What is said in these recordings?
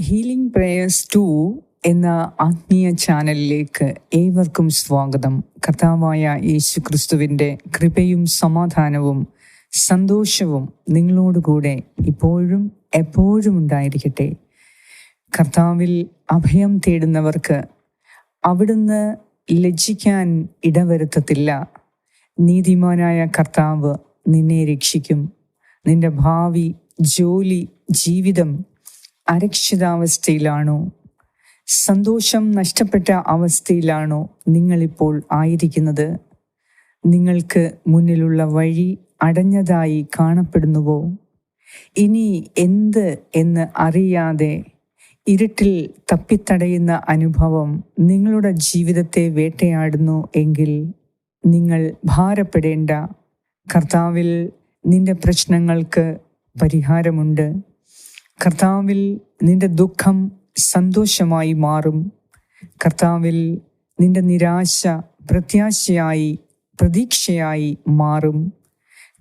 Healing prayers to എന്ന ആത്മീയ ചാനലിലേക്ക് ഏവർക്കും സ്വാഗതം. കർത്താവായ യേശു ക്രിസ്തുവിന്റെ കൃപയും സമാധാനവും സന്തോഷവും നിങ്ങളോടുകൂടെ ഇപ്പോഴും എപ്പോഴും ഉണ്ടായിരിക്കട്ടെ. കർത്താവിൽ അഭയം തേടുന്നവർക്ക് അവിടുന്ന് ലജ്ജിക്കാൻ ഇടവരുത്തത്തില്ല. നീതിമാനായ കർത്താവ് നിന്നെ രക്ഷിക്കും. നിന്റെ ഭാവി ജോലി ജീവിതം അരക്ഷിതാവസ്ഥയിലാണോ? സന്തോഷം നഷ്ടപ്പെട്ട അവസ്ഥയിലാണോ നിങ്ങളിപ്പോൾ ആയിരിക്കുന്നത്? നിങ്ങൾക്ക് മുന്നിലുള്ള വഴി അടഞ്ഞതായി കാണപ്പെടുന്നുവോ? ഇനി എന്ത് എന്ന് അറിയാതെ ഇരുട്ടിൽ തപ്പിത്തടയുന്ന അനുഭവം നിങ്ങളുടെ ജീവിതത്തെ വേട്ടയാടുന്നു എങ്കിൽ നിങ്ങൾ ഭാരപ്പെടേണ്ട. കർത്താവിൽ നിന്റെ പ്രശ്നങ്ങൾക്ക് പരിഹാരമുണ്ട്. കർത്താവിൽ നിന്റെ ദുഃഖം സന്തോഷമായി മാറും. കർത്താവിൽ നിന്റെ നിരാശ പ്രത്യാശയായി പ്രതീക്ഷയായി മാറും.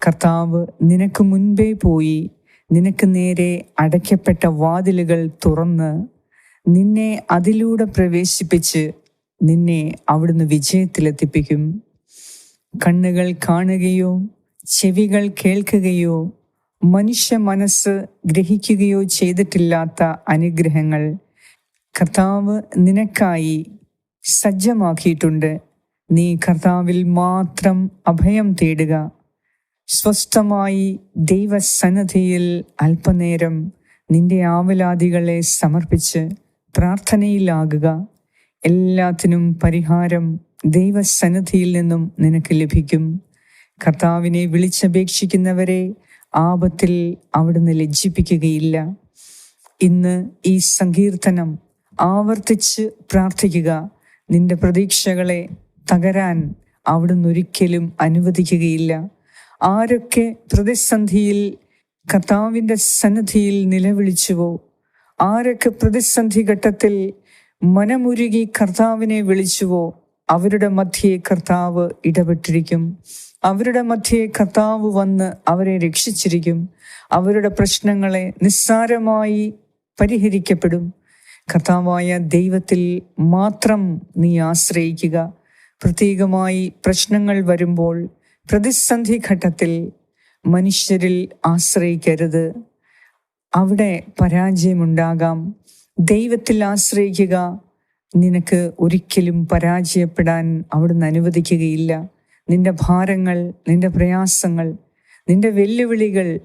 കർത്താവ് നിനക്ക് മുൻപേ പോയി നിനക്ക് നേരെ അടയ്ക്കപ്പെട്ട വാതിലുകൾ തുറന്ന് നിന്നെ അതിലൂടെ പ്രവേശിപ്പിച്ച് നിന്നെ അവിടുന്ന് വിജയത്തിലെത്തിപ്പിക്കും. കണ്ണുകൾ കാണുകയോ ചെവികൾ കേൾക്കുകയോ മനുഷ്യ മനസ്സ് ഗ്രഹിക്കുകയോ ചെയ്തിട്ടില്ലാത്ത അനുഗ്രഹങ്ങൾ കർത്താവ് നിനക്കായി സജ്ജമാക്കിയിട്ടുണ്ട്. നീ കർത്താവിൽ മാത്രം അഭയം തേടുക. സ്വസ്ഥമായി ദൈവസന്നദ്ധിയിൽ അല്പനേരം നിന്റെ ആവലാദികളെ സമർപ്പിച്ച് പ്രാർത്ഥനയിലാകുക. എല്ലാത്തിനും പരിഹാരം ദൈവസന്നദ്ധിയിൽ നിന്നും നിനക്ക് ലഭിക്കും. കർത്താവിനെ വിളിച്ചപേക്ഷിക്കുന്നവരെ ആപത്തിൽ അവിടുന്ന് ലജ്ജിപ്പിക്കുകയില്ല. ഇന്ന് ഈ സങ്കീർത്തനം ആവർത്തിച്ച് പ്രാർത്ഥിക്കുക. നിന്റെ പ്രതീക്ഷകളെ തകരാൻ അവിടുന്ന് ഒരിക്കലും അനുവദിക്കുകയില്ല. ആരൊക്കെ പ്രതിസന്ധിയിൽ കർത്താവിന്റെ സന്നദ്ധിയിൽ നിലവിളിച്ചുവോ ആരൊക്കെ പ്രതിസന്ധി ഘട്ടത്തിൽ മനമുരുകി കർത്താവിനെ വിളിച്ചുവോ അവരുടെ മധ്യേ കർത്താവ് ഇടപെട്ടിരിക്കും. അവരുടെ മധ്യേ കർത്താവ് വന്ന് അവരെ രക്ഷിച്ചിരിക്കും. അവരുടെ പ്രശ്നങ്ങളെ നിസ്സാരമായി പരിഹരിക്കപ്പെടും. കർത്താവായ ദൈവത്തിൽ മാത്രം നീ ആശ്രയിക്കുക. പ്രത്യേകമായി പ്രശ്നങ്ങൾ വരുമ്പോൾ പ്രതിസന്ധി ഘട്ടത്തിൽ മനുഷ്യരിൽ ആശ്രയിക്കരുത്. അവിടെ പരാജയമുണ്ടാകാം. ദൈവത്തിൽ ആശ്രയിക്കുക. നിനക്ക് ഒരിക്കലും പരാജയപ്പെടാൻ അവിടുന്ന് അനുവദിക്കുകയില്ല. നിന്റെ ഭാരങ്ങൾ നിന്റെ പ്രയാസങ്ങൾ നിന്റെ വെല്ലുവിളികൾ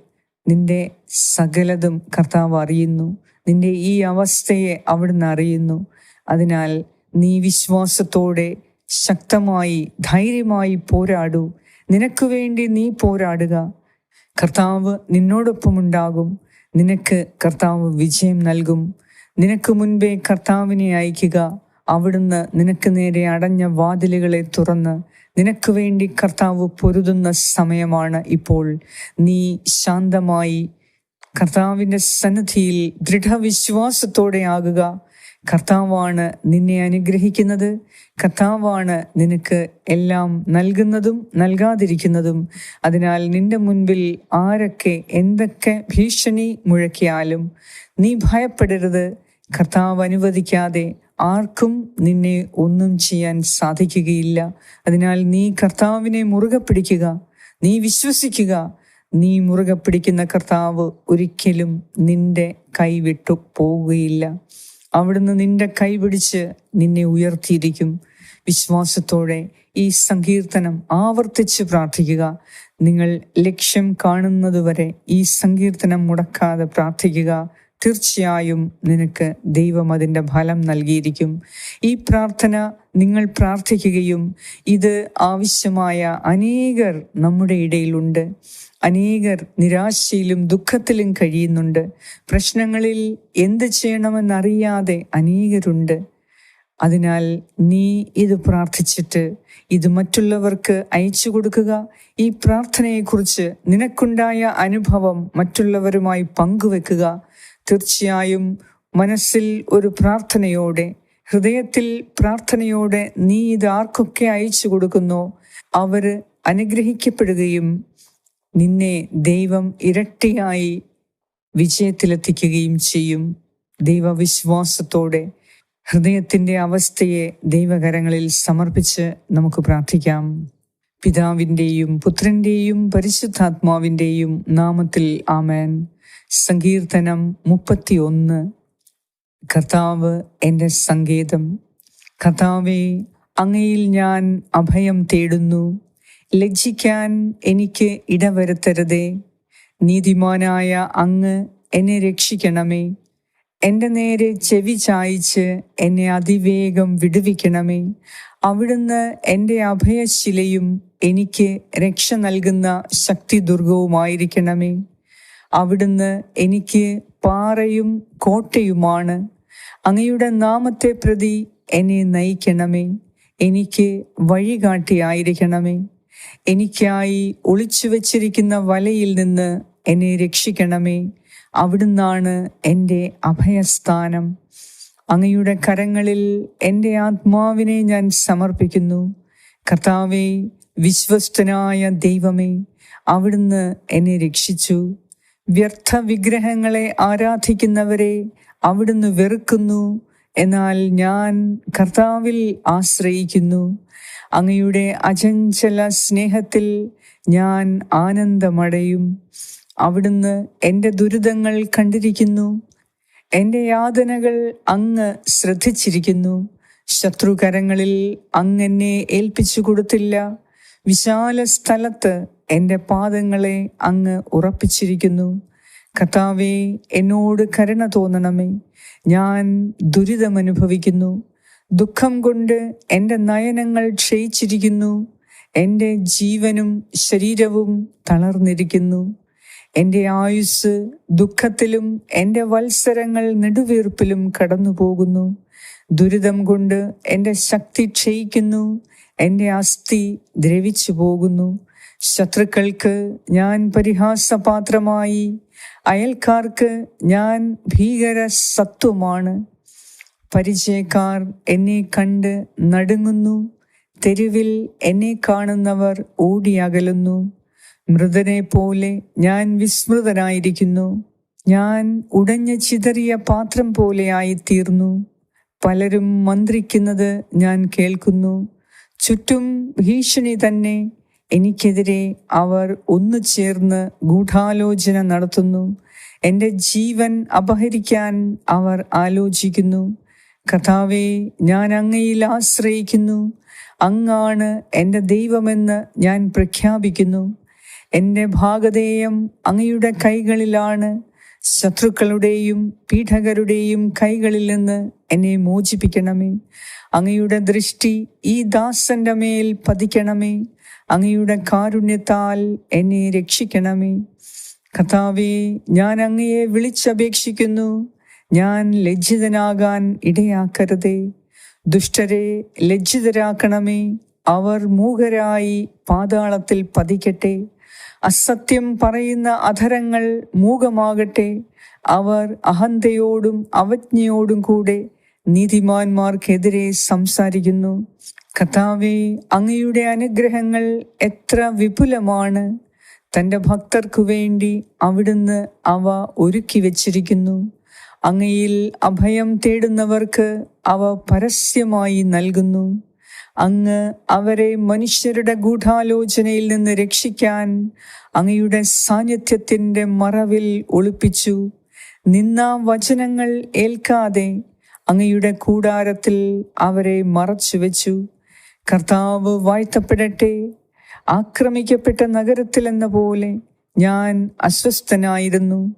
നിന്റെ സകലതും കർത്താവ് അറിയുന്നു. നിന്റെ ഈ അവസ്ഥയെ അവിടുന്ന് അറിയുന്നു. അതിനാൽ നീ വിശ്വാസത്തോടെ ശക്തമായി ധൈര്യമായി പോരാടൂ. നിനക്ക് വേണ്ടി നീ പോരാടുക. കർത്താവ് നിന്നോടൊപ്പമുണ്ടാകും നിനക്ക് കർത്താവ് വിജയം നൽകും. നിനക്ക് മുൻപേ കർത്താവിനെ അയക്കുക. അവിടുന്ന് നിനക്ക് നേരെ അടഞ്ഞ വാതിലുകളെ തുറന്ന് നിനക്ക് വേണ്ടി കർത്താവ് പൊരുതുന്ന സമയമാണ് ഇപ്പോൾ. നീ ശാന്തമായി കർത്താവിന്റെ സന്നദ്ധിയിൽ ദൃഢവിശ്വാസത്തോടെ ആകുക. കർത്താവാണ് നിന്നെ അനുഗ്രഹിക്കുന്നത്. കർത്താവാണ് നിനക്ക് എല്ലാം നൽകുന്നതും നൽകാതിരിക്കുന്നതും. അതിനാൽ നിന്റെ മുൻപിൽ ആരൊക്കെ എന്തൊക്കെ ഭീഷണി മുഴക്കിയാലും നീ ഭയപ്പെടരുത്. കർത്താവ് അനുവദിക്കാതെ ആർക്കും നിന്നെ ഒന്നും ചെയ്യാൻ സാധിക്കുകയില്ല. അതിനാൽ നീ കർത്താവിനെ മുറുകെ പിടിക്കുക. നീ വിശ്വസിക്കുക. നീ മുറുകെ പിടിക്കുന്ന കർത്താവ് ഒരിക്കലും നിന്റെ കൈവിട്ടു പോവുകയില്ല. അവിടുന്ന് നിന്റെ കൈ പിടിച്ച് നിന്നെ ഉയർത്തിയിരിക്കും. വിശ്വാസത്തോടെ ഈ സങ്കീർത്തനം ആവർത്തിച്ച് പ്രാർത്ഥിക്കുക. നിങ്ങൾ ലക്ഷ്യം കാണുന്നതുവരെ ഈ സങ്കീർത്തനം മുടക്കാതെ പ്രാർത്ഥിക്കുക. തീർച്ചയായും നിനക്ക് ദൈവം അതിന്റെ ഫലം നൽകിയിരിക്കും. ഈ പ്രാർത്ഥന നിങ്ങൾ പ്രാർത്ഥിക്കുകയും ഇത് ആവശ്യമായ അനേകർ നമ്മുടെ ഇടയിലുണ്ട്. അനേകർ നിരാശയിലും ദുഃഖത്തിലും കഴിയുന്നുണ്ട്. പ്രശ്നങ്ങളിൽ എന്ത് ചെയ്യണമെന്നറിയാതെ അനേകരുണ്ട്. അതിനാൽ നീ ഇത് പ്രാർത്ഥിച്ചിട്ട് ഇത് മറ്റുള്ളവർക്ക് അയച്ചു കൊടുക്കുക. ഈ പ്രാർത്ഥനയെക്കുറിച്ച് നിനക്കുണ്ടായ അനുഭവം മറ്റുള്ളവരുമായി പങ്കുവെക്കുക. തീർച്ചയായും മനസ്സിൽ ഒരു പ്രാർത്ഥനയോടെ ഹൃദയത്തിൽ പ്രാർത്ഥനയോടെ നീ ഇത് ആർക്കൊക്കെ അയച്ചു കൊടുക്കുന്നോ അവർ അനുഗ്രഹിക്കപ്പെടുകയും നിന്നെ ദൈവം ഇരട്ടിയായി വിജയത്തിലെത്തിക്കുകയും ചെയ്യും. ദൈവവിശ്വാസത്തോടെ ഹൃദയത്തിന്റെ അവസ്ഥയെ ദൈവകരങ്ങളിൽ സമർപ്പിച്ച് നമുക്ക് പ്രാർത്ഥിക്കാം. പിതാവിന്റെയും പുത്രന്റെയും പരിശുദ്ധാത്മാവിന്റെയും നാമത്തിൽ ആമേൻ. സങ്കീർത്തനം മുപ്പത്തിയൊന്ന്. കർത്താവ് എന്റെ സങ്കേതം. കർത്താവെ അങ്ങയിൽ ഞാൻ അഭയം തേടുന്നു. ലജ്ജിക്കാൻ എനിക്ക് ഇടവരുത്തരുതേ. നീതിമാനായ അങ്ങ് എന്നെ രക്ഷിക്കണമേ. എന്റെ നേരെ ചെവി ചായ്ച്ച് എന്നെ അതിവേഗം വിടുവിക്കണമേ. അവിടുന്ന് എന്റെ അഭയശിലയും എനിക്ക് രക്ഷ നൽകുന്ന ശക്തി ദുർഗവുമായിരിക്കണമേ അവിടുന്ന് എനിക്ക് പാറയും കോട്ടയുമാണ്. അങ്ങയുടെ നാമത്തെ പ്രതി എന്നെ നയിക്കണമേ. എനിക്ക് വഴികാട്ടിയായിരിക്കണമേ. എനിക്കായി ഒളിച്ചു വച്ചിരിക്കുന്ന വലയിൽ നിന്ന് എന്നെ രക്ഷിക്കണമേ. അവിടുന്നാണ് എന്റെ അഭയസ്ഥാനം. അങ്ങയുടെ കരങ്ങളിൽ എന്റെ ആത്മാവിനെ ഞാൻ സമർപ്പിക്കുന്നു. കർത്താവേ വിശ്വസ്തനായ ദൈവമേ അവിടുന്ന് എന്നെ രക്ഷിച്ചു. വ്യർത്ഥ വിഗ്രഹങ്ങളെ ആരാധിക്കുന്നവരെ അവിടുന്ന് വെറുക്കുന്നു. എന്നാൽ ഞാൻ കർത്താവിൽ ആശ്രയിക്കുന്നു. അങ്ങയുടെ അചഞ്ചല സ്നേഹത്തിൽ ഞാൻ ആനന്ദമടയും. അവിടുന്ന് എന്റെ ദുരിതങ്ങൾ കണ്ടിരിക്കുന്നു. എന്റെ യാതനകൾ അങ്ങ് ശ്രദ്ധിച്ചിരിക്കുന്നു. ശത്രുകരങ്ങളിൽ അങ്ങെന്നെ ഏൽപ്പിച്ചു കൊടുത്തില്ല. വിശാല സ്ഥലത്ത് എന്റെ പാദങ്ങളെ അങ്ങ് ഉറപ്പിച്ചിരിക്കുന്നു. കർത്താവെ എന്നോട് കരുണ തോന്നണമേ. ഞാൻ ദുരിതമനുഭവിക്കുന്നു ദുഃഖം കൊണ്ട് എന്റെ നയനങ്ങൾ ക്ഷയിച്ചിരിക്കുന്നു. എന്റെ ജീവനും ശരീരവും തളർന്നിരിക്കുന്നു. എന്റെ ആയുസ് ദുഃഖത്തിലും എന്റെ വത്സരങ്ങൾ നെടുവീർപ്പിലും കടന്നു പോകുന്നു ദുരിതം കൊണ്ട് എന്റെ ശക്തി ക്ഷയിക്കുന്നു. എന്റെ അസ്ഥി ദ്രവിച്ചു പോകുന്നു ശത്രുക്കൾക്ക് ഞാൻ പരിഹാസപാത്രമായി അയൽക്കാർക്ക് ഞാൻ ഭീകര സത്വമാണ് പരിചയക്കാർ എന്നെ കണ്ട് നടുങ്ങുന്നു തെരുവിൽ എന്നെ കാണുന്നവർ ഓടിയകലുന്നു മൃതനെ പോലെ ഞാൻ വിസ്മൃതനായിരിക്കുന്നു. ഞാൻ ഉടഞ്ഞ ചിതറിയ പാത്രം പോലെയായി തീർന്നു പലരും മന്ത്രിക്കുന്നത് ഞാൻ കേൾക്കുന്നു. ചുറ്റും ഭീഷണി തന്നെ എനിക്കെതിരെ അവർ ഒന്നു ചേർന്ന് ഗൂഢാലോചന നടത്തുന്നു. എന്റെ ജീവൻ അപഹരിക്കാൻ അവർ ആലോചിക്കുന്നു. കഥാവെ ഞാൻ അങ്ങയിൽ ആശ്രയിക്കുന്നു. അങ്ങാണ് എന്റെ ദൈവമെന്ന് ഞാൻ പ്രഖ്യാപിക്കുന്നു. എന്റെ ഭാഗധേയം അങ്ങയുടെ കൈകളിലാണ്. ശത്രുക്കളുടെയും പീഠകരുടെയും കൈകളിൽ നിന്ന് എന്നെ മോചിപ്പിക്കണമേ. അങ്ങയുടെ ദൃഷ്ടി ഈ ദാസന്റെ മേൽ പതിക്കണമേ. അങ്ങയുടെ കാരുണ്യത്താൽ എന്നെ രക്ഷിക്കണമേ. കഥാവെ ഞാൻ അങ്ങയെ വിളിച്ചപേക്ഷിക്കുന്നു. ഞാൻ ലജ്ജിതനാകാൻ ഇടയാക്കരുതേ. ദുഷ്ടരെ ലജ്ജിതരാക്കണമേ. അവർ മൂകരായി പാതാളത്തിൽ പതിക്കട്ടെ. അസത്യം പറയുന്ന അധരങ്ങൾ മൂകമാകട്ടെ. അവർ അഹന്തയോടും അവജ്ഞയോടും കൂടെ നീതിമാന്മാർക്കെതിരെ സംസാരിക്കുന്നു. കഥാവെ അങ്ങയുടെ അനുഗ്രഹങ്ങൾ എത്ര വിപുലമാണ്. തന്റെ ഭക്തർക്കു വേണ്ടി അവിടുന്ന് അവ ഒരുക്കി വച്ചിരിക്കുന്നു. അങ്ങയിൽ അഭയം തേടുന്നവർക്ക് അവ പരസ്യമായി നൽകുന്നു. അങ്ങ് അവരെ മനുഷ്യരുടെ ഗൂഢാലോചനയിൽ നിന്ന് രക്ഷിക്കാൻ അങ്ങയുടെ സാന്നിധ്യത്തിന്റെ മറവിൽ ഒളിപ്പിച്ചു. നിന്ന വചനങ്ങൾ ഏൽക്കാതെ അങ്ങയുടെ കൂടാരത്തിൽ അവരെ മറച്ചു വെച്ചു കർത്താവ് വാഴ്ത്തപ്പെടട്ടെ. ആക്രമിക്കപ്പെട്ട നഗരത്തിൽ എന്ന പോലെ ഞാൻ അസ്വസ്ഥനായിരുന്നു.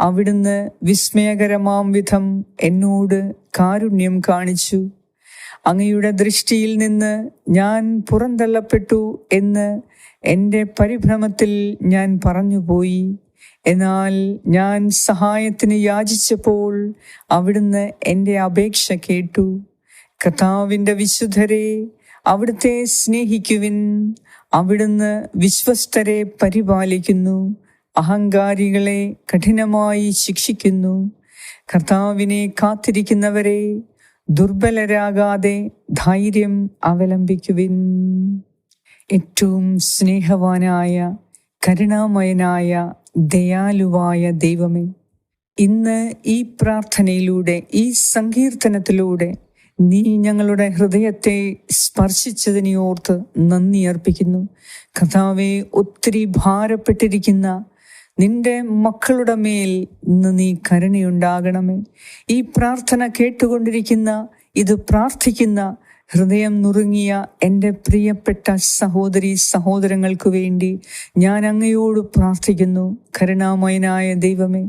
അവിടുന്ന് വിസ്മയകരമാം വിധം എന്നോട് കാരുണ്യം കാണിച്ചു. അങ്ങയുടെ ദൃഷ്ടിയിൽ നിന്ന് ഞാൻ പുറന്തള്ളപ്പെട്ടു എന്ന് എന്റെ പരിഭ്രമത്തിൽ ഞാൻ പറഞ്ഞുപോയി. എന്നാൽ ഞാൻ സഹായത്തിന് യാചിച്ചപ്പോൾ അവിടുന്ന് എന്റെ അപേക്ഷ കേട്ടു. കഥാവിന്റെ വിശുദ്ധരെ അവിടുത്തെ സ്നേഹിക്കുവിൻ. അവിടുന്ന് വിശ്വസ്തരെ പരിപാലിക്കുന്നു. അഹങ്കാരികളെ കഠിനമായി ശിക്ഷിക്കുന്നു. കർത്താവിനെ കാത്തിരിക്കുന്നവരെ ദുർബലരാകാതെ ധൈര്യം അവലംബിക്കുവിൻ. ഏറ്റവും സ്നേഹവാനായ കരുണാമയനായ ദയാലുവായ ദൈവമേ ഇന്ന് ഈ പ്രാർത്ഥനയിലൂടെ ഈ സങ്കീർത്തനത്തിലൂടെ നീ ഞങ്ങളുടെ ഹൃദയത്തെ സ്പർശിച്ചതിനെ ഓർത്ത് നന്ദി അർപ്പിക്കുന്നു. കഥാവെ ഒത്തിരി ഭാരപ്പെട്ടിരിക്കുന്ന നിന്റെ മക്കളുടെ മേൽ ഇന്ന് നീ കരുണയുണ്ടാകണമേ. ഈ പ്രാർത്ഥന കേട്ടുകൊണ്ടിരിക്കുന്ന ഇത് പ്രാർത്ഥിക്കുന്ന ഹൃദയം നുറുങ്ങിയ എന്റെ പ്രിയപ്പെട്ട സഹോദരി സഹോദരങ്ങൾക്ക് വേണ്ടി ഞാൻ അങ്ങയോട് പ്രാർത്ഥിക്കുന്നു. കരുണാമയനായ ദൈവമേ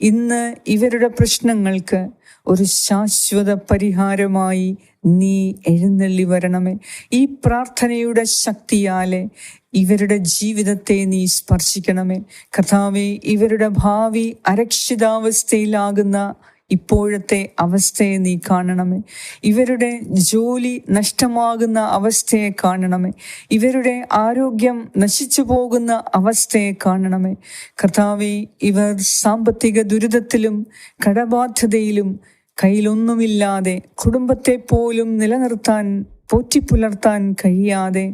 ഇന്ന് ഇവരുടെ പ്രശ്നങ്ങൾക്ക് ഒരു ശാശ്വത പരിഹാരമായി നീ എഴുന്നള്ളി വരണമേ. ഈ പ്രാർത്ഥനയുടെ ശക്തിയാലെ ഇവരുടെ ജീവിതത്തെ നീ സ്പർശിക്കണമേ. കഥാവെ ഇവരുടെ ഭാവി അരക്ഷിതാവസ്ഥയിലാകുന്ന ഇപ്പോഴത്തെ അവസ്ഥയെ നീ കാണണമേ. ഇവരുടെ ജോലി നഷ്ടമാകുന്ന അവസ്ഥയെ കാണണമേ. ഇവരുടെ ആരോഗ്യം നശിച്ചു പോകുന്ന അവസ്ഥയെ കാണണമേ. കർത്താവെ ഇവർ സാമ്പത്തിക ദുരിതത്തിലും കടബാധ്യതയിലും കയ്യിലൊന്നുമില്ലാതെ കുടുംബത്തെ പോലും നിലനിർത്താൻ പോറ്റിപ്പുലർത്താൻ കഴിയാതെ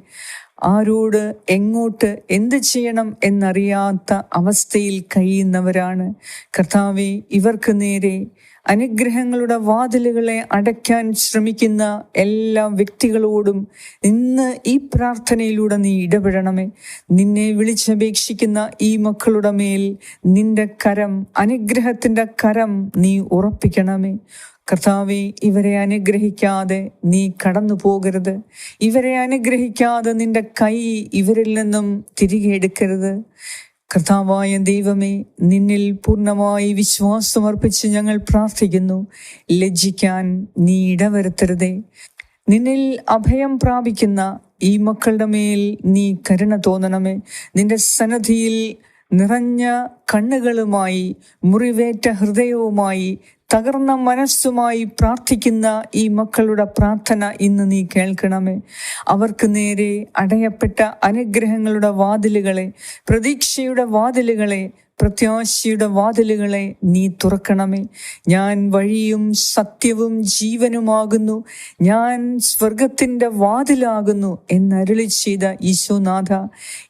ആരോട് എങ്ങോട്ട് എന്ത് ചെയ്യണം എന്നറിയാത്ത അവസ്ഥയിൽ കഴിയുന്നവരാണ്. കർത്താവെ ഇവർക്ക് നേരെ അനുഗ്രഹങ്ങളുടെ വാതിലുകളെ അടയ്ക്കാൻ ശ്രമിക്കുന്ന എല്ലാ വ്യക്തികളോടും ഇന്ന് ഈ പ്രാർത്ഥനയിലൂടെ നീ ഇടപെടണമേ. നിന്നെ വിളിച്ചപേക്ഷിക്കുന്ന ഈ മക്കളുടെ മേൽ നിന്റെ കരം അനുഗ്രഹത്തിന്റെ കരം നീ ഉറപ്പിക്കണമേ. കർത്താവെ ഇവരെ അനുഗ്രഹിക്കാതെ നീ കടന്നു പോകരുത്. ഇവരെ അനുഗ്രഹിക്കാതെ നിന്റെ കൈ ഇവരിൽ നിന്നും തിരികെ എടുക്കരുത്. കർത്താവായ ദൈവമേ നിന്നിൽ പൂർണമായി വിശ്വാസമർപ്പിച്ച് ഞങ്ങൾ പ്രാർത്ഥിക്കുന്നു. ലജ്ജിക്കാൻ നീ ഇടവരുത്തരുതേ. നിന്നിൽ അഭയം പ്രാപിക്കുന്ന ഈ മക്കളുടെ മേൽ നീ കരുണ തോന്നണമേ. നിന്റെ സന്നദ്ധിയിൽ നിറഞ്ഞ കണ്ണുകളുമായി മുറിവേറ്റ ഹൃദയവുമായി തകർന്ന മനസ്സുമായി പ്രാർത്ഥിക്കുന്ന ഈ മക്കളുടെ പ്രാർത്ഥന ഇന്ന് നീ കേൾക്കണമേ. അവർക്ക് നേരെ അടയപ്പെട്ട അനുഗ്രഹങ്ങളുടെ വാതിലുകളെ പ്രതീക്ഷയുടെ വാതിലുകളെ പ്രത്യാശയുടെ വാതിലുകളെ നീ തുറക്കണമേ. ഞാൻ വഴിയും സത്യവും ജീവനുമാകുന്നു. ഞാൻ സ്വർഗത്തിന്റെ വാതിലാകുന്നു എന്നരുളി ചെയ്ത ഈശോനാഥ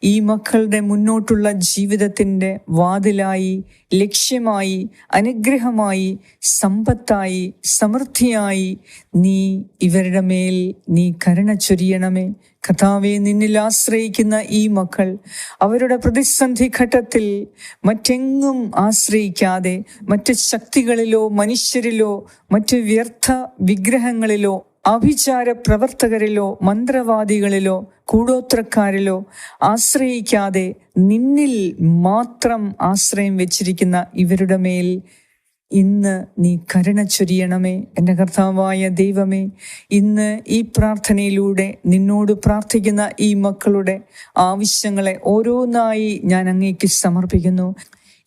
ഈ മക്കളുടെ മുന്നോട്ടുള്ള ജീവിതത്തിന്റെ വാതിലായി ലക്ഷ്യമായി അനുഗ്രഹമായി സമ്പത്തായി സമൃദ്ധിയായി നീ ഇവരുടെ മേൽ നീ കരുണ ചൊരിയണമേ. കഥാവെ നിന്നിൽ ആശ്രയിക്കുന്ന ഈ മക്കൾ അവരുടെ പ്രതിസന്ധി ഘട്ടത്തിൽ മറ്റെങ്ങും ആശ്രയിക്കാതെ മറ്റ് ശക്തികളിലോ മനുഷ്യരിലോ മറ്റ് വ്യർത്ഥ വിഗ്രഹങ്ങളിലോ അഭിചാര പ്രവർത്തകരിലോ മന്ത്രവാദികളിലോ കൂടോത്രക്കാരിലോ ആശ്രയിക്കാതെ നിന്നിൽ മാത്രം ആശ്രയം വെച്ചിരിക്കുന്ന ഇവരുടെ മേൽ ഇന്ന് നീ കരുണ ചൊരിയണമേ എന്റെ കർത്താവായ ദൈവമേ. ഇന്ന് ഈ പ്രാർത്ഥനയിലൂടെ നിന്നോട് പ്രാർത്ഥിക്കുന്ന ഈ മക്കളുടെ ആവശ്യങ്ങളെ ഓരോന്നായി ഞാൻ അങ്ങേക്ക് സമർപ്പിക്കുന്നു.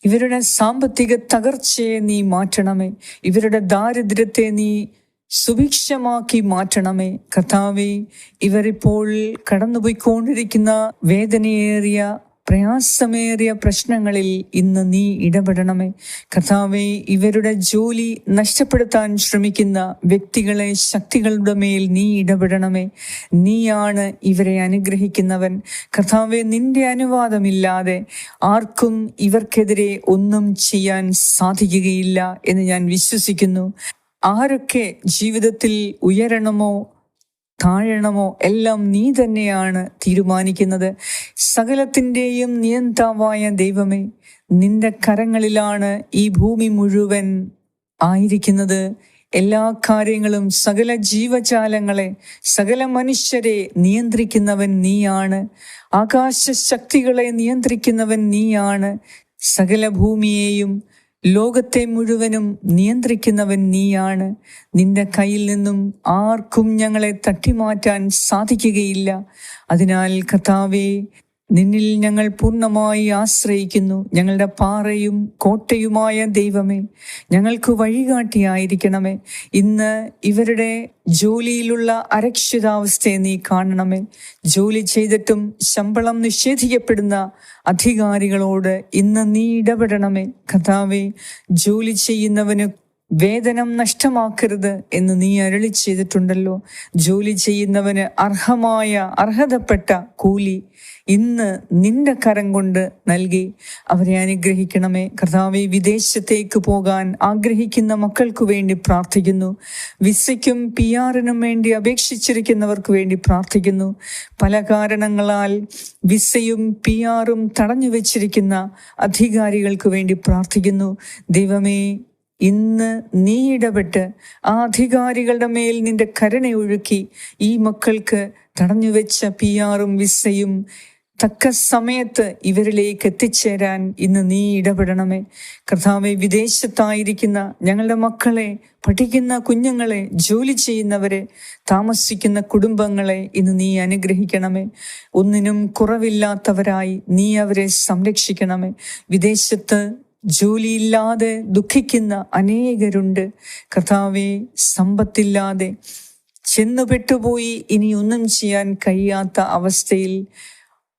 ഇവരുടെ സാമ്പത്തിക തകർച്ചയെ നീ മാറ്റണമേ. ഇവരുടെ ദാരിദ്ര്യത്തെ നീ സുഭിക്ഷമാക്കി മാറ്റണമേ. കർത്താവെ ഇവരിപ്പോൾ കടന്നുപോയിക്കൊണ്ടിരിക്കുന്ന വേദനയേറിയ പ്രയാസമേറിയ പ്രശ്നങ്ങളിൽ ഇന്ന് നീ ഇടപെടണമേ. കർത്താവെ ഇവരുടെ ജോലി നഷ്ടപ്പെടുത്താൻ ശ്രമിക്കുന്ന വ്യക്തികളെ ശക്തികളുടെ മേൽ നീ ഇടപെടണമേ. നീയാണ് ഇവരെ അനുഗ്രഹിക്കുന്നവൻ. കർത്താവെ നിന്റെ അനുവാദമില്ലാതെ ആർക്കും ഇവർക്കെതിരെ ഒന്നും ചെയ്യാൻ സാധിക്കുകയില്ല എന്ന് ഞാൻ വിശ്വസിക്കുന്നു. ആരൊക്കെ ജീവിതത്തിൽ ഉയരണമോ താഴണമോ എല്ലാം നീ തന്നെയാണ് തീരുമാനിക്കുന്നത്. സകലത്തിന്റെയും നിയന്താവായ ദൈവമേ നിന്റെ കരങ്ങളിലാണ് ഈ ഭൂമി മുഴുവൻ ആയിരിക്കുന്നത്. എല്ലാ കാര്യങ്ങളും സകല ജീവജാലങ്ങളെ സകല മനുഷ്യരെ നിയന്ത്രിക്കുന്നവൻ നീയാണ്. ആകാശ ശക്തികളെ നിയന്ത്രിക്കുന്നവൻ നീയാണ്. സകല ഭൂമിയെയും ലോകത്തെ മുഴുവനും നിയന്ത്രിക്കുന്നവൻ നീയാണ്. നിന്റെ കയ്യിൽ നിന്നും ആർക്കും ഞങ്ങളെ തട്ടിമാറ്റാൻ സാധിക്കുകയില്ല. അതിനാൽ കഥാവേ നിന്നിൽ ഞങ്ങൾ പൂർണമായി ആശ്രയിക്കുന്നു. ഞങ്ങളുടെ പാറയും കോട്ടയുമായ ദൈവമേ ഞങ്ങൾക്ക് വഴികാട്ടിയായിരിക്കണമേ. ഇന്ന് ഇവരുടെ ജോലിയിലുള്ള അരക്ഷിതാവസ്ഥയെ നീ കാണണമേ. ജോലി ചെയ്തിട്ടും ശമ്പളം നിഷേധിക്കപ്പെടുന്ന അധികാരികളോട് ഇന്ന് നീ ഇടപെടണമേ. കഥാവെ ജോലി ചെയ്യുന്നവന് വേതനം നഷ്ടമാക്കരുത് എന്ന് നീ അരളി ചെയ്തിട്ടുണ്ടല്ലോ. ജോലി ചെയ്യുന്നവന് അർഹമായ അർഹതപ്പെട്ട കൂലി ഇന്ന് നിന്റെ കരം കൊണ്ട് നൽകി അവരെ അനുഗ്രഹിക്കണമേ. കർത്താവെ വിദേശത്തേക്ക് പോകാൻ ആഗ്രഹിക്കുന്ന മക്കൾക്ക് വേണ്ടി പ്രാർത്ഥിക്കുന്നു. വിസയ്ക്കും പി ആറിനും വേണ്ടി അപേക്ഷിച്ചിരിക്കുന്നവർക്ക് വേണ്ടി പ്രാർത്ഥിക്കുന്നു. പല കാരണങ്ങളാൽ വിസയും പി ആറും തടഞ്ഞു വെച്ചിരിക്കുന്ന അധികാരികൾക്ക് വേണ്ടി പ്രാർത്ഥിക്കുന്നു. ദൈവമേ ഇന്ന് നീ ഇടപെട്ട് ആ അധികാരികളുടെ മേൽ നിന്റെ കരുണയൊഴുക്കി ഈ മക്കൾക്ക് തടഞ്ഞുവെച്ച പി ആറും വിസയും തക്ക സമയത്ത് ഇവരിലേക്ക് എത്തിച്ചേരാൻ ഇന്ന് നീ ഇടപെടണമേ. കർത്താവെ വിദേശത്തായിരിക്കുന്ന ഞങ്ങളുടെ മക്കളെ പഠിക്കുന്ന കുഞ്ഞുങ്ങളെ ജോലി ചെയ്യുന്നവരെ താമസിക്കുന്ന കുടുംബങ്ങളെ ഇന്ന് നീ അനുഗ്രഹിക്കണമേ. ഒന്നിനും കുറവില്ലാത്തവരായി നീ അവരെ സംരക്ഷിക്കണമേ. വിദേശത്ത് ജോലിയില്ലാതെ ദുഃഖിക്കുന്ന അനേകരുണ്ട്. കർത്താവെ സമ്പത്തില്ലാതെ ചെന്നുപെട്ടുപോയി ഇനി ഒന്നും ചെയ്യാൻ കഴിയാത്ത അവസ്ഥയിൽ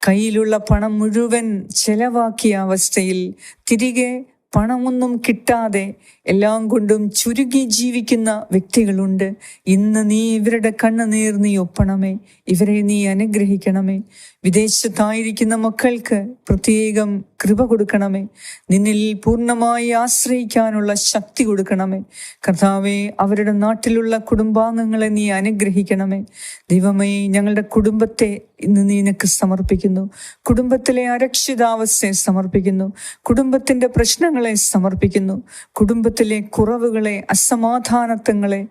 കയ്യിലുള്ള പണം മുഴുവൻ ചെലവാക്കിയ അവസ്ഥയിൽ തിരികെ പണമൊന്നും കിട്ടാതെ എല്ലാം കൊണ്ടും ചുരുങ്ങി ജീവിക്കുന്ന വ്യക്തികളുണ്ട്. ഇന്ന് നീ ഇവരുടെ കണ്ണുനീർ നീ ഒപ്പണമേ. ഇവരെ നീ അനുഗ്രഹിക്കണമേ. വിദേശത്തായിരിക്കുന്ന മക്കൾക്ക് പ്രത്യേകം കൃപ കൊടുക്കണമേ. നിന്നിൽ പൂർണമായി ആശ്രയിക്കാനുള്ള ശക്തി കൊടുക്കണമേ. കർത്താവെ അവരുടെ നാട്ടിലുള്ള കുടുംബാംഗങ്ങളെ നീ അനുഗ്രഹിക്കണമേ. ദൈവമേ ഞങ്ങളുടെ കുടുംബത്തെ ഇന്ന് നിനക്ക് സമർപ്പിക്കുന്നു. കുടുംബത്തിലെ അരക്ഷിതാവസ്ഥയെ സമർപ്പിക്കുന്നു. കുടുംബത്തിന്റെ പ്രശ്നങ്ങളെ സമർപ്പിക്കുന്നു. കുടുംബത്തിലെ കുറവുകളെ അസമാധാനത്വങ്ങളെ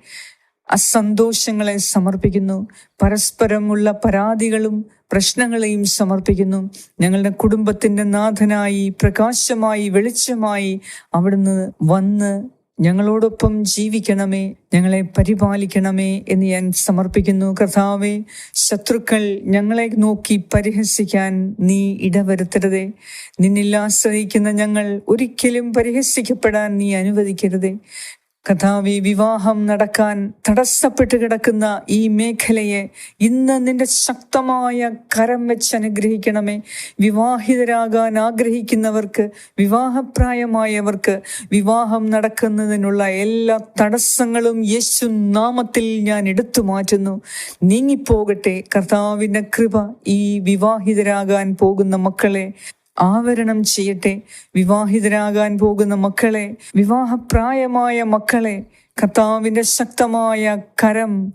അസന്തോഷങ്ങളെ സമർപ്പിക്കുന്നു. പരസ്പരമുള്ള പരാതികളും പ്രശ്നങ്ങളെയും സമർപ്പിക്കുന്നു. ഞങ്ങളുടെ കുടുംബത്തിന്റെ നാഥനായി പ്രകാശമായി വെളിച്ചമായി അവിടുന്ന് വന്ന് ഞങ്ങളോടൊപ്പം ജീവിക്കണമേ ഞങ്ങളെ പരിപാലിക്കണമേ എന്ന് ഞാൻ സമർപ്പിക്കുന്നു. കർത്താവെ ശത്രുക്കൾ ഞങ്ങളെ നോക്കി പരിഹസിക്കാൻ നീ ഇടവരുത്തരുതേ. നിന്നിൽ ആശ്രയിക്കുന്ന ഞങ്ങൾ ഒരിക്കലും പരിഹസിക്കപ്പെടാൻ നീ അനുവദിക്കരുതേ. കഥാവി വിവാഹം നടക്കാൻ തടസ്സപ്പെട്ട് കിടക്കുന്ന ഈ മേഖലയെ ഇന്ന് നിന്റെ ശക്തമായ കരം വെച്ച് അനുഗ്രഹിക്കണമേ. വിവാഹിതരാകാൻ ആഗ്രഹിക്കുന്നവർക്ക് വിവാഹപ്രായമായവർക്ക് വിവാഹം നടക്കുന്നതിനുള്ള എല്ലാ തടസ്സങ്ങളും യേശു നാമത്തിൽ ഞാൻ എടുത്തു മാറ്റുന്നു. നീങ്ങിപ്പോകട്ടെ കർത്താവിന്റെ കൃപ ഈ വിവാഹിതരാകാൻ പോകുന്ന മക്കളെ. ആവരണം ചെയ്യട്ടെ. വിവാഹിതരാകാൻ പോകുന്ന മക്കളെ വിവാഹപ്രായമായ മക്കളെ കർത്താവിന്റെ ശക്തമായ കരം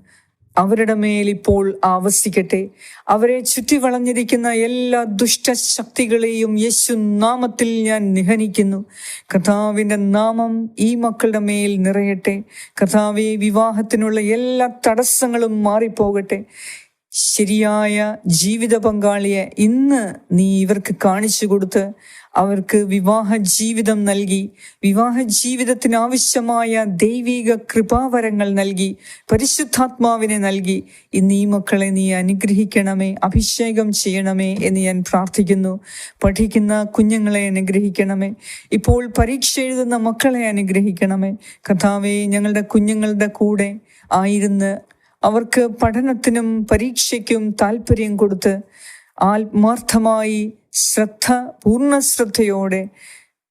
അവരുടെ മേൽ ഇപ്പോൾ ആവസിക്കട്ടെ. അവരെ ചുറ്റി വളഞ്ഞിരിക്കുന്ന എല്ലാ ദുഷ്ടശക്തികളെയും യേശു നാമത്തിൽ ഞാൻ നിഹനിക്കുന്നു. കർത്താവിന്റെ നാമം ഈ മക്കളുടെ മേൽ നിറയട്ടെ. കർത്താവെ വിവാഹത്തിനുള്ള എല്ലാ തടസ്സങ്ങളും മാറിപ്പോകട്ടെ. ശരിയായ ജീവിത പങ്കാളിയെ ഇന്ന് നീ ഇവർക്ക് കാണിച്ചു കൊടുത്ത് അവർക്ക് വിവാഹ ജീവിതം നൽകി വിവാഹ ജീവിതത്തിന് ആവശ്യമായ ദൈവിക കൃപാവരങ്ങൾ നൽകി പരിശുദ്ധാത്മാവിനെ നൽകി. ഇന്ന് ഈ മക്കളെ നീ അനുഗ്രഹിക്കണമേ അഭിഷേകം ചെയ്യണമേ എന്ന് ഞാൻ പ്രാർത്ഥിക്കുന്നു. പഠിക്കുന്ന കുഞ്ഞുങ്ങളെ അനുഗ്രഹിക്കണമേ. ഇപ്പോൾ പരീക്ഷ എഴുതുന്ന മക്കളെ അനുഗ്രഹിക്കണമേ. കഥാവേ ഞങ്ങളുടെ കുഞ്ഞുങ്ങളുടെ കൂടെ ആയിരുന്ന് അവർക്ക് പഠനത്തിനും പരീക്ഷയ്ക്കും താല്പര്യം കൊടുത്ത് ആത്മാർത്ഥമായി ശ്രദ്ധ പൂർണ ശ്രദ്ധയോടെ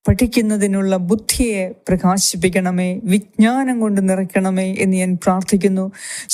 പഠിക്കുന്നതിനുള്ള ബുദ്ധിയെ പ്രകാശിപ്പിക്കണമേ വിജ്ഞാനം കൊണ്ട് നിറയ്ക്കണമേ എന്ന് ഞാൻ പ്രാർത്ഥിക്കുന്നു.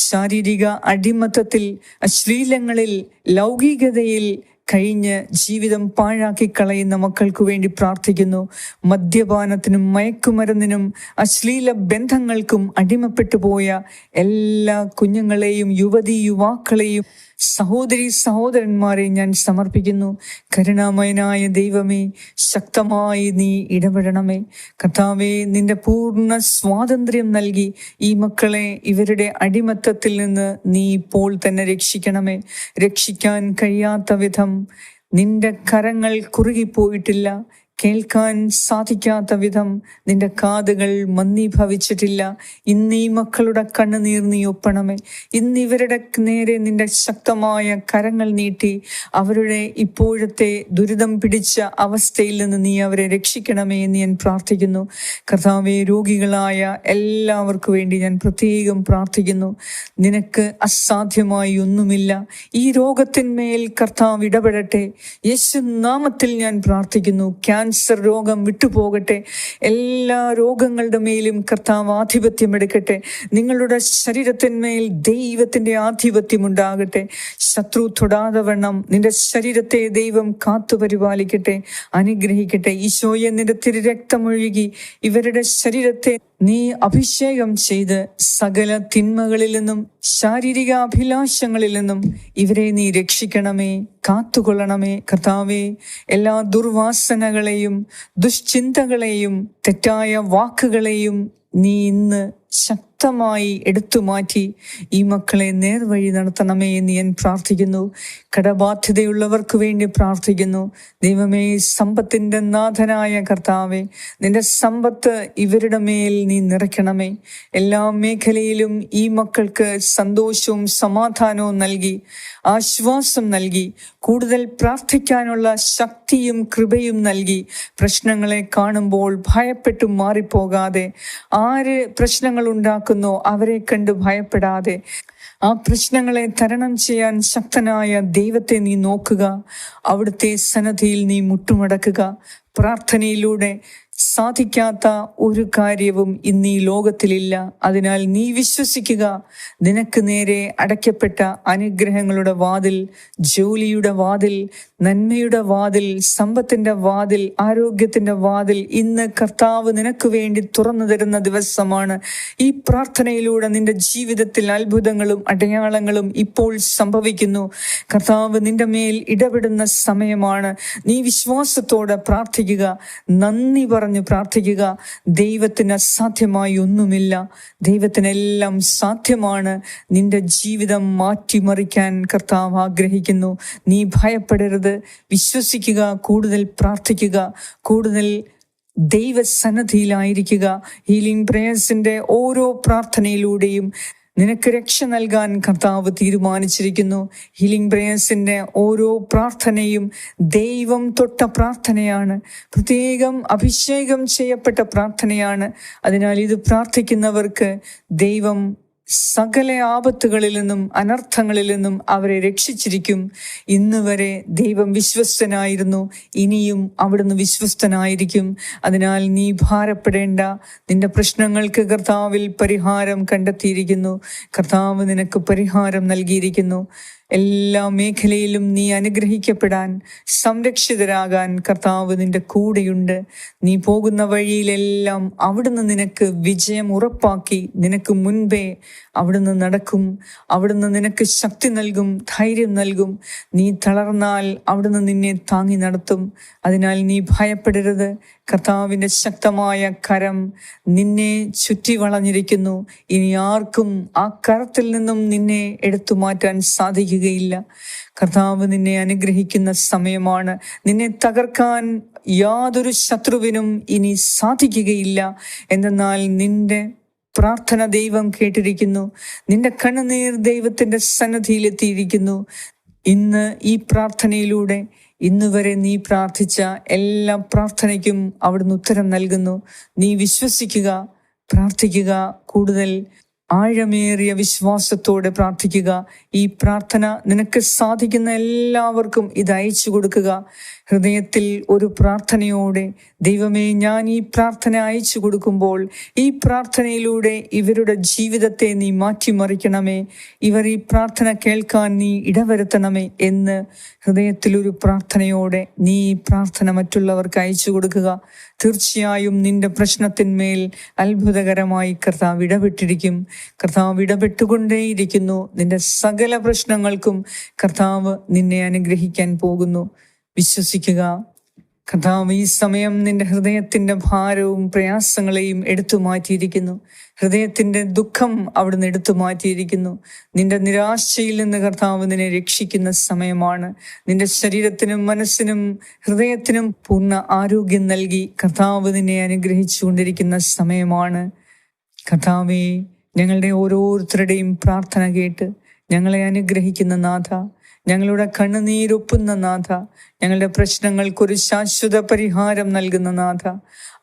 ശാരീരിക അടിമത്തത്തിൽ അശ്ലീലങ്ങളിൽ ലൗകികതയിൽ കഴിഞ്ഞ് ജീവിതം പാഴാക്കി കളയുന്ന മക്കൾക്ക് വേണ്ടി പ്രാർത്ഥിക്കുന്നു. മദ്യപാനത്തിനും മയക്കുമരുന്നിനും അശ്ലീല ബന്ധങ്ങൾക്കും അടിമപ്പെട്ടു പോയ എല്ലാ കുഞ്ഞുങ്ങളെയും യുവതി യുവാക്കളെയും സഹോദരി സഹോദരന്മാരെ ഞാൻ സമർപ്പിക്കുന്നു. കരുണാമയനായ ദൈവമേ ശക്തമായി നീ ഇടപെടണമേ. കർത്താവെ നിന്റെ പൂർണ സ്വാതന്ത്ര്യം നൽകി ഈ മക്കളെ ഇവരുടെ അടിമത്തത്തിൽ നിന്ന് നീ ഇപ്പോൾ തന്നെ രക്ഷിക്കണമേ. രക്ഷിക്കാൻ കഴിയാത്ത വിധം നിന്റെ കരങ്ങൾ കുറുകിപ്പോയിട്ടില്ല. കേൾക്കാൻ സാധിക്കാത്ത വിധം നിന്റെ കാതുകൾ മന്ദീഭവിച്ചിട്ടില്ല. ഇന്ന് ഈ മക്കളുടെ കണ്ണുനീർ നീ ഒപ്പണമേ. ഇന്ന് ഇവരുടെ നേരെ നിന്റെ ശക്തമായ കരങ്ങൾ നീട്ടി അവരുടെ ഇപ്പോഴത്തെ ദുരിതം പിടിച്ച അവസ്ഥയിൽ നിന്ന് നീ അവരെ രക്ഷിക്കണമേ എന്ന് ഞാൻ പ്രാർത്ഥിക്കുന്നു. കർത്താവെ രോഗികളായ എല്ലാവർക്കും വേണ്ടി ഞാൻ പ്രത്യേകം പ്രാർത്ഥിക്കുന്നു. നിനക്ക് അസാധ്യമായി ഒന്നുമില്ല. ഈ രോഗത്തിന്മേൽ കർത്താവ് ഇടപെടട്ടെ. യേശു നാമത്തിൽ ഞാൻ പ്രാർത്ഥിക്കുന്നു. ക്യാൻസർ ക്യാൻസർ രോഗം വിട്ടുപോകട്ടെ എല്ലാ രോഗങ്ങളുടെ മേലും കർത്താവ് ആധിപത്യം എടുക്കട്ടെ നിങ്ങളുടെ ശരീരത്തിന്മേൽ ദൈവത്തിന്റെ ആധിപത്യം ഉണ്ടാകട്ടെ. ശത്രു തൊടാതെ വണ്ണം നിന്റെ ശരീരത്തെ ദൈവം കാത്തു പരിപാലിക്കട്ടെ അനുഗ്രഹിക്കട്ടെ. ഈശോയെ നിന്റെ തിരുരക്തമൊഴുകി ഇവരുടെ ശരീരത്തെ നീ അഭിഷേകം ചെയ്ത് സകല തിന്മകളിൽ നിന്നും ശാരീരിക അഭിലാഷങ്ങളിൽ നിന്നും ഇവരെ നീ രക്ഷിക്കണമേ കാത്തുകൊള്ളണമേ കർത്താവേ. എല്ലാ ദുർവാസനകളെയും ദുശ്ചിന്തകളെയും തെറ്റായ വാക്കുകളെയും നീ ഇന്ന് ശക്തമായി എടുത്തു മാറ്റി ഈ മക്കളെ നേർവഴി നടത്തണമേ എന്ന് ഞാൻ പ്രാർത്ഥിക്കുന്നു. കടബാധ്യതയുള്ളവർക്ക് വേണ്ടി പ്രാർത്ഥിക്കുന്നു. ദൈവമേ സമ്പത്തിന്റെ നാഥനായ കർത്താവെ നിന്റെ സമ്പത്ത് ഇവരുടെ മേൽ നീ നിറയ്ക്കണമേ. എല്ലാ മേഖലയിലും ഈ മക്കൾക്ക് സന്തോഷവും സമാധാനവും നൽകി ആശ്വാസം നൽകി കൂടുതൽ പ്രാർത്ഥിക്കാനുള്ള ശക്തിയും കൃപയും നൽകി. പ്രശ്നങ്ങളെ കാണുമ്പോൾ ഭയപ്പെട്ടു മാറിപ്പോകാതെ ആര് പ്രശ്നങ്ങൾ ഉണ്ടാക്കുന്നോ അവരെ കണ്ട് ഭയപ്പെടാതെ. ആ പ്രശ്നങ്ങളെ തരണം ചെയ്യാൻ ശക്തനായ ദൈവത്തെ നീ നോക്കുക. അവിടുത്തെ സന്നദ്ധിയിൽ നീ മുട്ടുമടക്കുക. പ്രാർത്ഥനയിലൂടെ സാധിക്കാത്ത ഒരു കാര്യവും ഇന്ന് ഈ ലോകത്തിലില്ല. അതിനാൽ നീ വിശ്വസിക്കുക നിനക്ക് നേരെ അടയ്ക്കപ്പെട്ട അനുഗ്രഹങ്ങളുടെ വാതിൽ ജോലിയുടെ വാതിൽ നന്മയുടെ വാതിൽ സമ്പത്തിന്റെ വാതിൽ ആരോഗ്യത്തിന്റെ വാതിൽ ഇന്ന് കർത്താവ് നിനക്ക് വേണ്ടി തുറന്നു തരുന്ന ദിവസമാണ്. ഈ പ്രാർത്ഥനയിലൂടെ നിന്റെ ജീവിതത്തിൽ അത്ഭുതങ്ങളും അടയാളങ്ങളും ഇപ്പോൾ സംഭവിക്കുന്നു. കർത്താവ് നിന്റെ മേൽ ഇടപെടുന്ന സമയമാണ്. നീ വിശ്വാസത്തോടെ പ്രാർത്ഥിക്കുക. നന്ദി പറഞ്ഞു പ്രാർത്ഥിക്കുക. ദൈവത്തിന് അസാധ്യമായി ഒന്നുമില്ല. ദൈവത്തിനെല്ലാം സാധ്യമാണ്. നിന്റെ ജീവിതം മാറ്റിമറിക്കാൻ കർത്താവ് ആഗ്രഹിക്കുന്നു. നീ ഭയപ്പെടരുത്. വിശ്വസിക്കുക. കൂടുതൽ പ്രാർത്ഥിക്കുക. കൂടുതൽ ദൈവസന്നദ്ധിയിലായിരിക്കുക ഹീലിംഗ് പ്രേയേഴ്സിന്റെ ഓരോ പ്രാർത്ഥനയിലൂടെയും നിനക്ക് രക്ഷ നൽകാൻ കർത്താവ് തീരുമാനിച്ചിരിക്കുന്നു. ഹീലിംഗ് പ്രേയേഴ്സിന്റെ ഓരോ പ്രാർത്ഥനയും ദൈവം തൊട്ട പ്രാർത്ഥനയാണ്. പ്രത്യേകം അഭിഷേകം ചെയ്യപ്പെട്ട പ്രാർത്ഥനയാണ്. അതിനാൽ ഇത് പ്രാർത്ഥിക്കുന്നവർക്ക് ദൈവം സകല ആപത്തുകളിൽ നിന്നും അനർത്ഥങ്ങളിൽ നിന്നും അവരെ രക്ഷിച്ചിരിക്കും. ഇന്ന് വരെ ദൈവം വിശ്വസ്തനായിരുന്നു. ഇനിയും അവിടുന്ന് വിശ്വസ്തനായിരിക്കും. അതിനാൽ നീ ഭാരപ്പെടേണ്ട. നിന്റെ പ്രശ്നങ്ങൾക്ക് കർത്താവിൽ പരിഹാരം കണ്ടെത്തിയിരിക്കുന്നു. കർത്താവ് നിനക്ക് പരിഹാരം നൽകിയിരിക്കുന്നു. എല്ലാ മേഖലയിലും നീ അനുഗ്രഹിക്കപ്പെടാൻ സംരക്ഷിതരാകാൻ കർത്താവ് നിന്റെ കൂടെയുണ്ട്. നീ പോകുന്ന വഴിയിലെല്ലാം അവിടുന്ന് നിനക്ക് വിജയം ഉറപ്പാക്കി നിനക്ക് മുൻപേ അവിടുന്ന് നടക്കും. അവിടുന്ന് നിനക്ക് ശക്തി നൽകും ധൈര്യം നൽകും. നീ തളർന്നാൽ അവിടുന്ന് നിന്നെ താങ്ങി നടത്തും. അതിനാൽ നീ ഭയപ്പെടരുത്. കർത്താവിന്റെ ശക്തമായ കരം നിന്നെ ചുറ്റി വളഞ്ഞിരിക്കുന്നു. ഇനി ആർക്കും ആ കരത്തിൽ നിന്നും നിന്നെ എടുത്തു മാറ്റാൻ സാധിക്കുകയില്ല. കർത്താവ് നിന്നെ അനുഗ്രഹിക്കുന്ന സമയമാണ്. നിന്നെ തകർക്കാൻ യാതൊരു ശത്രുവിനും ഇനി സാധിക്കുകയില്ല. എന്തെന്നാൽ നിന്റെ പ്രാർത്ഥന ദൈവം കേട്ടിരിക്കുന്നു. നിന്റെ കണ്ണുനീർ ദൈവത്തിന്റെ സന്നദ്ധിയിലെത്തിയിരിക്കുന്നു ഇന്ന് ഈ പ്രാർത്ഥനയിലൂടെ ഇന്ന് വരെ നീ പ്രാർത്ഥിച്ച എല്ലാ പ്രാർത്ഥനയ്ക്കും അവിടുന്ന് ഉത്തരം നൽകുന്നു. നീ വിശ്വസിക്കുക പ്രാർത്ഥിക്കുക കൂടുതൽ ആഴമേറിയ വിശ്വാസത്തോടെ പ്രാർത്ഥിക്കുക. ഈ പ്രാർത്ഥന നിനക്ക് സാധിക്കുന്ന എല്ലാവർക്കും ഇത് അയച്ചു കൊടുക്കുക. ഹൃദയത്തിൽ ഒരു പ്രാർത്ഥനയോടെ ദൈവമേ ഞാൻ ഈ പ്രാർത്ഥന അയച്ചു കൊടുക്കുമ്പോൾ ഈ പ്രാർത്ഥനയിലൂടെ ഇവരുടെ ജീവിതത്തെ നീ മാറ്റിമറിക്കണമേ. ഇവർ ഈ പ്രാർത്ഥന കേൾക്കാൻ നീ ഇടവരുത്തണമേ എന്ന് ഹൃദയത്തിൽ ഒരു പ്രാർത്ഥനയോടെ നീ ഈ പ്രാർത്ഥന മറ്റുള്ളവർക്ക് അയച്ചു കൊടുക്കുക. തീർച്ചയായും നിന്റെ പ്രശ്നത്തിന്മേൽ അത്ഭുതകരമായി കർത്താവ് ഇടപെട്ടിരിക്കും. കർത്താവ് ഇടപെട്ടുകൊണ്ടേയിരിക്കുന്നു. നിന്റെ സകല പ്രശ്നങ്ങൾക്കും കർത്താവ് നിന്നെ അനുഗ്രഹിക്കാൻ പോകുന്നു. വിശ്വസിക്കുക. കർത്താവ് ഈ സമയം നിന്റെ ഹൃദയത്തിന്റെ ഭാരവും പ്രയാസങ്ങളെയും എടുത്തു മാറ്റിയിരിക്കുന്നു. ഹൃദയത്തിന്റെ ദുഃഖം അവിടുന്ന് എടുത്തു മാറ്റിയിരിക്കുന്നു. നിന്റെ നിരാശയിൽ നിന്ന് കർത്താവ് നിന്നെ രക്ഷിക്കുന്ന സമയമാണ്. നിന്റെ ശരീരത്തിനും മനസ്സിനും ഹൃദയത്തിനും പൂർണ ആരോഗ്യം നൽകി കർത്താവ് നിന്നെ അനുഗ്രഹിച്ചുകൊണ്ടിരിക്കുന്ന സമയമാണ്. കർത്താവേ ഞങ്ങളുടെ ഓരോരുത്തരുടെയും പ്രാർത്ഥന കേട്ട് ഞങ്ങളെ അനുഗ്രഹിക്കുന്ന നാഥ ഞങ്ങളുടെ കണ്ണുനീരൊപ്പുന്ന നാഥ ഞങ്ങളുടെ പ്രശ്നങ്ങൾക്കൊരു ശാശ്വത പരിഹാരം നൽകുന്ന നാഥ.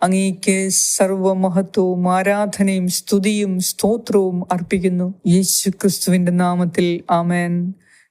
അങ്ങേക്ക് സർവമഹത്വവും ആരാധനയും സ്തുതിയും സ്തോത്രവും അർപ്പിക്കുന്നു. യേശു ക്രിസ്തുവിന്റെ നാമത്തിൽ ആമേൻ.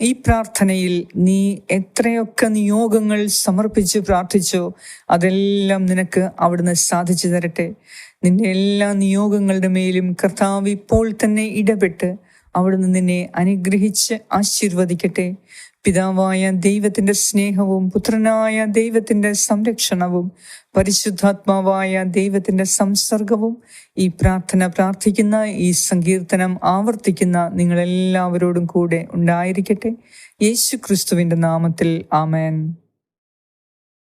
ഈ പ്രാർത്ഥനയിൽ നീ എത്രയൊക്കെ നിയോഗങ്ങൾ സമർപ്പിച്ച് പ്രാർത്ഥിച്ചോ അതെല്ലാം നിനക്ക് അവിടുന്ന് സാധിച്ചു തരട്ടെ. നിന്റെ എല്ലാ നിയോഗങ്ങളുടെ മേലും കർത്താവ് ഇപ്പോൾ തന്നെ ഇടപെട്ട് അവിടുന്ന് നിന്നെ അനുഗ്രഹിച്ച് ആശീർവദിക്കട്ടെ. പിതാവായ ദൈവത്തിന്റെ സ്നേഹവും പുത്രനായ ദൈവത്തിന്റെ സംരക്ഷണവും പരിശുദ്ധാത്മാവായ ദൈവത്തിന്റെ സംസർഗവും ഈ പ്രാർത്ഥന പ്രാർത്ഥിക്കുന്ന ഈ സങ്കീർത്തനം ആവർത്തിക്കുന്ന നിങ്ങളെല്ലാവരോടും കൂടെ ഉണ്ടായിരിക്കട്ടെ. യേശു ക്രിസ്തുവിന്റെ നാമത്തിൽ ആമേൻ.